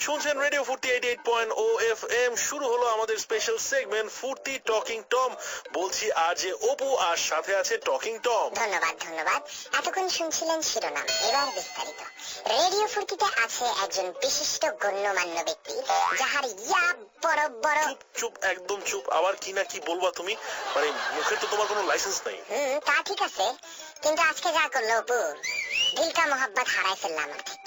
শুনছেন radio Furti eight eight point O F M শুরু হলো আমাদের special segment Furti talking Tom বলছি আজ অপু আর সাথে আছে টকিং টম ধন্যবাদ ধন্যবাদ। এতক্ষণ শুনছিলেন শিরোনাম। এবার বিস্তারিত। রেডিও ফুর্তিতে আছে একজন বিশিষ্ট গণ্যমান্য ব্যক্তি যাহার ইয়া বড় বড় চুপ চুপ একদম চুপ। আবার কি না কি বলবা তুমি? মানে মুখের তো তোমার কোনো লাইসেন্স নেই। হুম তা ঠিক আছে। কিন্তু আজকে যা করল অপু দিল কা মোহাব্বত হারাই ফেললাম আর ঠিক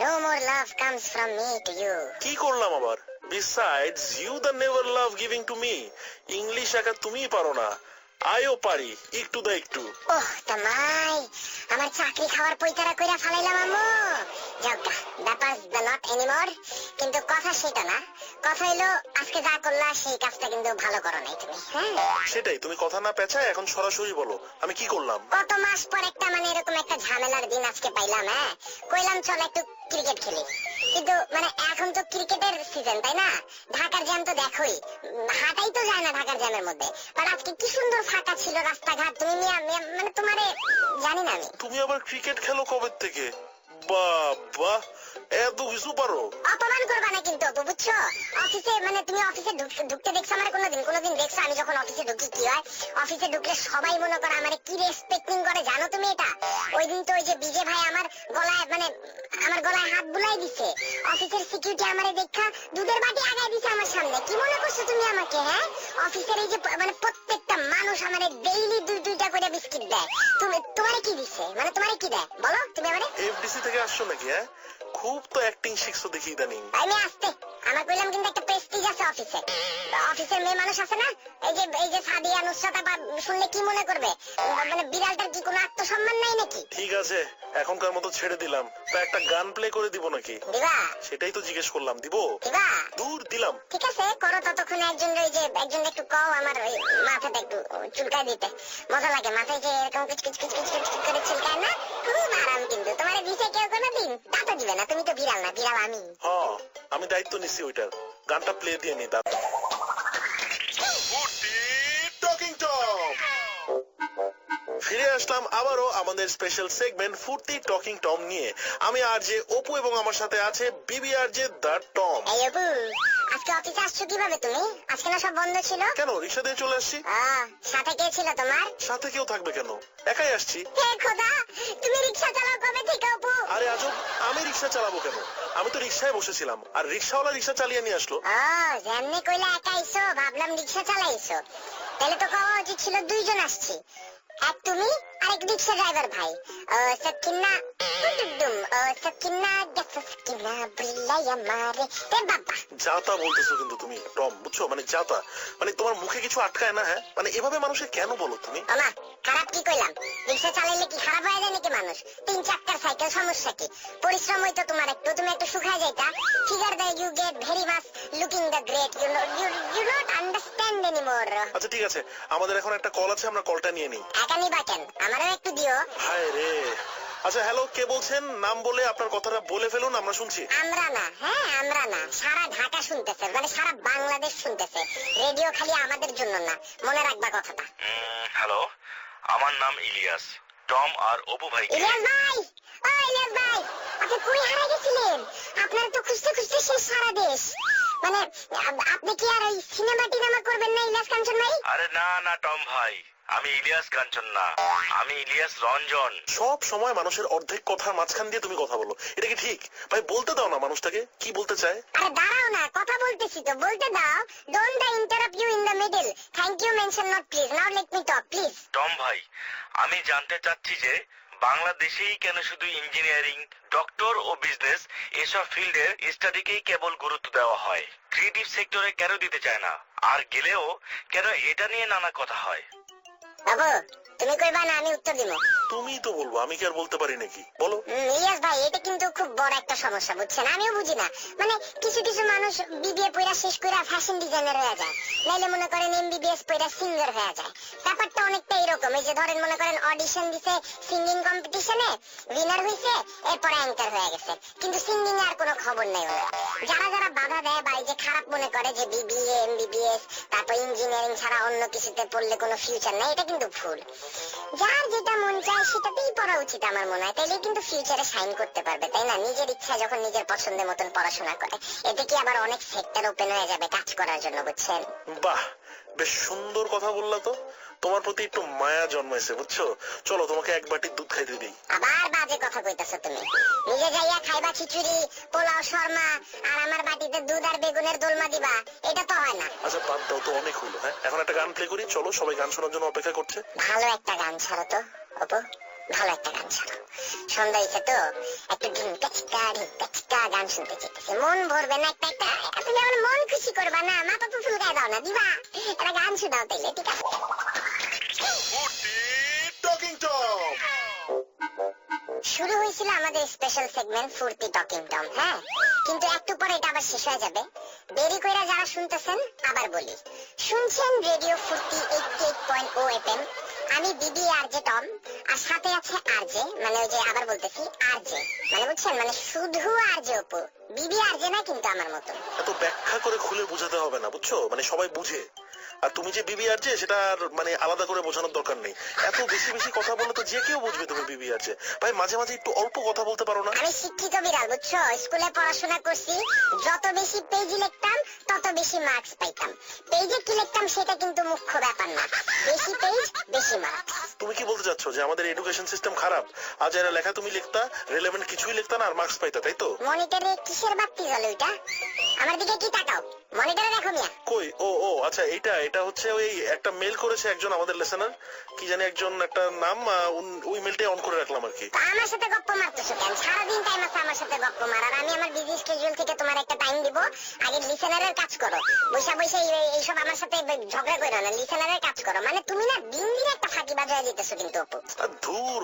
no more love comes from me to you. কি করলাম আবার? Besides you the never love giving to me English একা তুমিই পারো না। আয়ো পারি একটু দা একটু। ওহ তামাই আমার চাকরি খাওয়ার পয়তারা কইরা ফালাইলাম আম্মু। যাওগা ব্যাপার দ্য নট এনিমোর কিন্তু কথা সেটা না। কথা হইল আজকে যা করলা সেই কাজটা কিন্তু ভালো করো নাই তুমি হ্যাঁ? সেটাই তুমি কথা না পেঁচায় এখন সরাসরি বলো আমি কি করলাম? কত মাস পর একটা মানে এরকম একটা ঝামেলার দিন আজকে পাইলাম হ্যাঁ? কইলাম চল একটু ক্রিকেট খেলি। কিন্তু মানে এখন তো ক্রিকেটের সিজন তাই না? ঢাকার জ্যাম তো দেখোই। হাঁটাই তো যায় না ঢাকার জ্যামের মধ্যে। বাট আজকে কি সুন্দর ফাঁকা ছিল রাস্তাঘাট তুমি মানে তোমারে জানি না আমি। তুমি আবার ক্রিকেট খেলো কবে থেকে? বাবা এত কিছু পারো। অপমান করবা না কিন্তু অপু, বুঝছ? অফিসে মানে তুমি অফিসে ঢুকতে দেখছ আমার কোনোদিন কোনোদিন দেখছ আমি যখন অফিসে ঢুকি কি হয়? অফিসে ঢুকলে সবাই মনে করে আমার কি রেসপেক্টিং করে জানো তুমি এটা? ওই দিন তো ওই যে বিজে ভাই আমার গলায় মানে আমার গলায় হাত বুলাই দিছে। অফিসের সিকিউরিটি আমারে দেখা দুধের বাটি আগায় দিছে আমার সামনে। কি মনে করছ তুমি আমাকে হ্যাঁ? অফিসের এই যে মানে প্রত্যেকটা মানুষ আমার ডেইলি দুই দুইটা করে বিস্কিট দেয়। তুমি তোমারে কি দিছে? মানে তোমারে কি দেয়? বলো তুমি আমারে। এফডিসি থেকে আসছো নাকি হ্যাঁ? খুব তো অ্যাক্টিং শিখছো দেখি ইদানিং। আমি আসতে আমার কইলাম কিন্তু একটা প্রেস্টিজ আছে অফিসে অফিসের মেয়ে মানুষ আছে না এই যে এই যে সাদিয়া নুসরাত আপা শুনলে কি মনে করবে? মানে বিড়ালটার কি কোনো আত্মসম্মান নাই নাকি? ঠিক আছে এখনকার মতো ছেড়ে দিলাম। তা একটা গান প্লে করে দিব নাকি? দিবা? সেটাই তো জিজ্ঞেস করলাম দিব? দিবা? দূর দিলাম। ঠিক আছে করো ততক্ষণে একজন ওই যে একজন একটু কও আমার ওই মাথাটা একটু চুলকায় দিতে। মজা লাগে মাথায় যে এরকম কিচ কিচ কিচ কিচ কিচ করে চুলকায় না খুব আরাম কিন্তু। তোমার দিছে কেউ কোনো দিন তা তো দিবে না তুমি তো বিড়াল না বিড়াল আমি। হ্যাঁ আমি দায়িত্ব নিচ্ছি ওইটার। গানটা প্লে দিয়ে নি টকিং টম ফিরে আসলাম আবারও আমাদের special segment Furti talking Tom নিয়ে। আমি আর যে অপু এবং আমার সাথে আছে বিবি আর যে দা টম। এই অপু আজকে অফিসে আসছো কীভাবে তুমি? আজকে না সব বন্ধ ছিল? কেন রিক্সা দিয়ে চলে আসছি? আহ, সাথে কে ছিল তোমার? সাথে কেউ থাকবে কেন? একাই আসছি। হে খোদা তুমি রিক্সা চালাও কবে থেকে অপু? আরে আজব, আমি রিক্সা চালাবো কেন? আমি তো রিক্সায় বসেছিলাম। আর রিক্সাওয়ালা রিক্সা চালিয়ে নিয়ে আসলো। ও যেমনি কইলা একা আইছো, ভাবলাম রিক্সা চালাইছো। তাহলে তো কওয়া উচিত ছিল দুইজন আসছি। এক তুমি? আর এক রিক্সা ড্রাইভার ভাই। ও সকিনা ডুডুম ও সকিনা গেছ সকিনা আমারে। বাবা। যাতা বলতেছো কিন্তু তুমি টম বুঝছ? মানে যাতা। মানে তোমার মুখে কিছু আটকায় না হ্যাঁ? মানে এভাবে মানুষকে কেন বলো তুমি? খারাপ কি কইলাম? রিক্সা চালাইলে কি খারাপ হয়ে যায় নাকি মানুষ? তিন চারটার সাইকেল সমস্যা কি? পরিশ্রম হইতো তোমার একটু তুমি একটু শুকায় যাইতা। Figure the you get very much looking the great you know you you not understand anymore আচ্ছা ঠিক আছে। আমাদের এখন একটা কল আছে আমরা কলটা নিয়ে নিই। একা নিবা কেন? আমারও একটু দিও। হায় রে। আচ্ছা হ্যালো কে বলছেন? নাম বলে আপনার কথাটা বলে ফেলুন আমরা শুনছি। আমরা না হ্যাঁ আমরা না। সারা ঢাকা শুনতেছে মানে সারা বাংলাদেশ শুনতেছে। রেডিও খালি আমাদের জন্য না মনে রাখবা কথাটা। হ্যালো আমার নাম ইলিয়াস। টম আর অপু ভাই ইলিয়াস ভাই! ও ইলিয়াস ভাই! আপনি কই হারা গেছিলেন? আপনার তো খুঁজতে খুঁজতে শেষ সারা দেশ। মানে আপনি কি আর ওই সিনেমা টিনেমা করবেন না ইলিয়াস কাঞ্চন ভাই? আরে না না টম ভাই। আমি ইলিয়াস কাঞ্চন না। আমি ইলিয়াস রঞ্জন। সব সময় মানুষের অর্ধেক কথার মাঝখান দিয়ে তুমি কথা বলো। এটা কি ঠিক? ভাই বলতে দাও না মানুষটাকে। কি বলতে চায়? আরে দাঁড়াও না কথা বলতেছি তো। বলতে দাও don't the interrupt you in the middle thank you mention not please now let me talk please Tom ভাই আমি জানতে চাচ্ছি যে বাংলাদেশেই কেন শুধু ইঞ্জিনিয়ারিং ডক্টর ও বিজনেস এসব ফিল্ডের স্টাডিকেই কেবল গুরুত্ব দেওয়া হয়? ক্রিয়েটিভ সেক্টরে কেন দিতে চায় না? আর গেলেও কেন এটা নিয়ে নানা কথা হয়? বাবু তুমি কইবা না আমি উত্তর দিব তুমি তো বলব আমি কি আর বলতে পারি নাকি? বলো। ইলিয়াস ভাই এটা কিন্তু খুব বড় একটা সমস্যা বুঝছেন? আমিও বুঝি না। মানে কিছু কিছু মানুষ বিবিএ পড়া শেষ করে ফ্যাশন ডিজাইনার হয়ে যায়। নাইলে মনে করেন এমবিবিএস পড়া সিঙ্গার হয়ে যায়। ব্যাপারটা অনেকটা এরকম। এই যে ধরেন মনে করেন অডিশন দিছে সিঙ্গিং কম্পিটিশনে উইনার হইছে, এরপর অ্যাঙ্কার হয়ে গেছে। কিন্তু সিঙ্গিং আর কোনো খবর নেই যারা যারা বাধা দেয় বা যে খারাপ মনে করে যে বিবিএ এমবিবিএস তারপর ইঞ্জিনিয়ারিং ছাড়া অন্য কিছুতে পড়লে কোনো ফিউচার নাই, এটা কিন্তু ভুল। যার যেটা মন চায় সেটাতেই পড়া উচিত আমার মনে হয়। তাইলে কিন্তু ফিউচারে সাইন করতে পারবে, তাই না? নিজের ইচ্ছা যখন নিজের পছন্দের মতন পড়াশোনা করে। এতে কি আবার অনেক সেক্টর ওপেন হয়ে যাবে কাজ করার জন্য, বুঝছেন? বাহ! বেশ সুন্দর কথা বললা তো। তোমার প্রতি একটু মায়া জন্মাইছে বুঝছ? চলো তোমাকে এক বাটি দুধ খাইতে দিই। আবার বাজে কথা কইতাছো তুমি। নিজে যাইয়া খাইবা খিচুড়ি পোলাও শর্মা আর আমার বাটিতে দুধ আর বেগুনের দোলমা দিবা। এটা তো হয় না। আচ্ছা বাদ দাও তো অনেক হলো হ্যাঁ? এখন একটা গান প্লে করি চলো সবাই গান শোনার জন্য অপেক্ষা করছে। ভালো একটা গান ছাড়ো তো অপু। ভালো একটা গান ছাড়ো সন্ধ্যা হয়েছে তো একটু ঢিঙ্কা চিকা ঢিঙ্কা চিকা গান শুনতে চাইতেছে মন ভরবে না একটা একটা তুমি আমার মন খুশি করবা না মাথা তো ফুলকায় দাও না দিবা। একটা গান শোনাও তাইলে ঠিক আছে? শুরু হয়েছিল আমাদের special segment Furti talking Tom হ্যাঁ? কিন্তু একটু পরে এটা আবার শেষ হয়ে যাবে। দেরি কইরা যারা শুনতেছেন আবার বলি। শুনছেন radio Furti eighty eight point O FM আমি বিবি আর যে টম, আর সাথে আছে আর যে মানে ওই যে আবার বলতেছি আর যে মানে বুঝছেন? মানে শুধু আর যে অপু। বিবি আর যে না কিন্তু আমার মতো। এত ব্যাখ্যা করে খুলে বুঝাতে হবে না, বুঝছ? মানে সবাই বুঝে। আর তুমি যে বিবি আর যে সেটা আর মানে আলাদা করে বোঝানোর দরকার নেই। এত বেশি বেশি কথা বললে তো যে কেউ বুঝবে তুমি বিবি আর যে ভাই মাঝে মাঝে একটু অল্প কথা বলতে পারো না? আমি শিক্ষিত বিড়াল বুঝছ? স্কুলে পড়াশোনা করছি যত বেশি পেজ লিখতাম তত বেশি মার্কস পাইতাম। পেজে কি লিখতাম সেটা কিন্তু মুখ্য ব্যাপার না। বেশি পেজ বেশি মার্কস তুমি কি বলতে চাচ্ছ যে আমাদের এডুকেশন সিস্টেম খারাপ? আজ এরা লেখা তুমি লিখতা রেলেভেন্ট কিছুই লিখতা না আর মার্কস পাইতা তাই তো? মনিটরে কিসের বাতি জ্বলে ওইটা? আমার দিকে কি তাকাও? মনিটরে দেখো মিয়া। কই? ও ও আচ্ছা এইটা এটা হচ্ছে ওই একটা মেল করেছে একজন আমাদের লেসনার কি জানি একজন একটা নাম ওই মেলটাই অন করে রাখলাম আর কি। আমার সাথে গপ্প মারতেছো কেন? সারাদিন টাইম আছে আমার সাথে গপ্প মারার। আমি আমার বিজি স্কেডিউল থেকে তোমার একটা টাইম দিব। আগে লিসেনারের কাজ করো। বৈশা বৈশা এই- এইসব আমার সাথে ঝগড়া করো না। লিসেনারের কাজ করো। মানে তুমি না দিন দিন একটা ফাঁকি বাজায় দিতেছো কিন্তু অপু। আর ধুর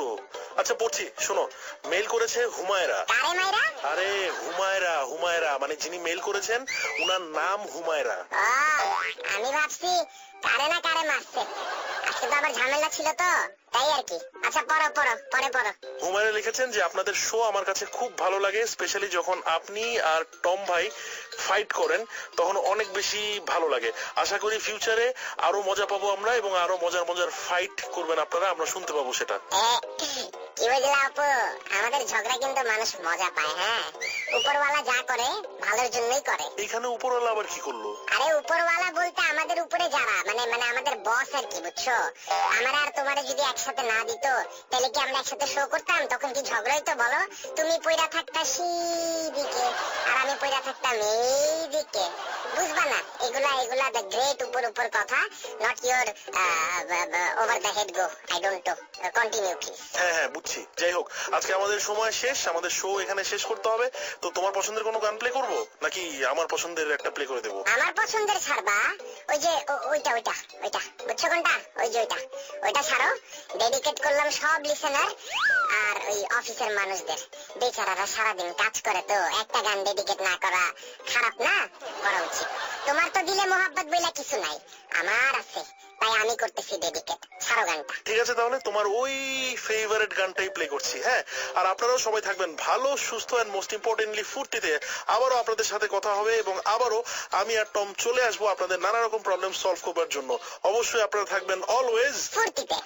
আচ্ছা পড়ছি শোনো। মেল করেছে হুমায়রা। মাইরা? আরে হুমায়রা হুমায়রা। মানে যিনি মেল করেছেন উনার নাম হুমায়রা আমি ভাবছি কারে না কারে মারছে। আজকে তো আবার ঝামেলা ছিল তো তাই আর কি। আচ্ছা পড়ো পড়ো পরে পড়ো। হুমায়রা লিখেছেন যে আপনাদের শো আমার কাছে খুব ভালো লাগে স্পেশালি যখন আপনি আর টম ভাই ফাইট করেন তখন অনেক বেশি ভালো লাগে। আশা করি ফিউচারে আরও মজা পাবো আমরা এবং আরও মজার মজার ফাইট করবেন আপনারা আমরা শুনতে পাবো সেটা। কি বুঝলা আপু? আমাদের ঝগড়া কিন্তু মানুষ মজা পায় হ্যাঁ? উপরওয়ালা যা করে ভালোর জন্যই করে। এখানে উপরওয়ালা আবার কি করল? আরে উপরওয়ালা বলতে আমাদের উপরে যারা মানে মানে আমাদের বস আর কি বুঝছ? আমার আর তোমার যদি একসাথে না দিত তাহলে কি আমরা একসাথে শো করতাম? তখন কি ঝগড়াই তো বলো? তুমি পয়রা থাকতা দিকে আর আমি পয়রা থাকতাম এই দিকে বুঝবা না? এগুলা এগুলা দ্য গ্রেট উপর উপর কথা not your over the head go I don't know continue please হ্যাঁ হ্যাঁ বুঝছি। যাই হোক আজকে আমাদের সময় শেষ আমাদের শো এখানে শেষ করতে হবে। তো তোমার পছন্দের কোনো গান প্লে করব? নাকি আমার পছন্দের একটা প্লে করে দেবো? আমার পছন্দের ছাড়বা? ওই যে ওইটা ওইটা ওইটা, বুঝছ কোনটা? ওই যে ওইটা ওইটা ছাড়ো। ডেডিকেট করলাম সব লিসেনার আর ওই অফিসের মানুষদের। বেচারারা সারাদিন কাজ করে তো, একটা গান ডেডিকেট না করা খারাপ না? করা উচিত। তোমার তো দিলে মোহাব্বত বইলা কিছু নাই। আমার আছে। তাই আমি করতেছি ডেডিকেট ছাড়ো গানটা। ঠিক আছে তাহলে তোমার ওই ফেভারিট গানটাই প্লে করছি হ্যাঁ? আর আপনারাও সবাই থাকবেন ভালো সুস্থ এন্ড মোস্ট ইম্পর্টেন্টলি ফুর্তিতে। আবারও আপনাদের সাথে কথা হবে এবং আবারও আমি আর টম চলে আসব আপনাদের নানা রকম প্রবলেম সলভ করবার জন্য। অবশ্যই আপনারা থাকবেন অলওয়েজ ফুর্তিতে।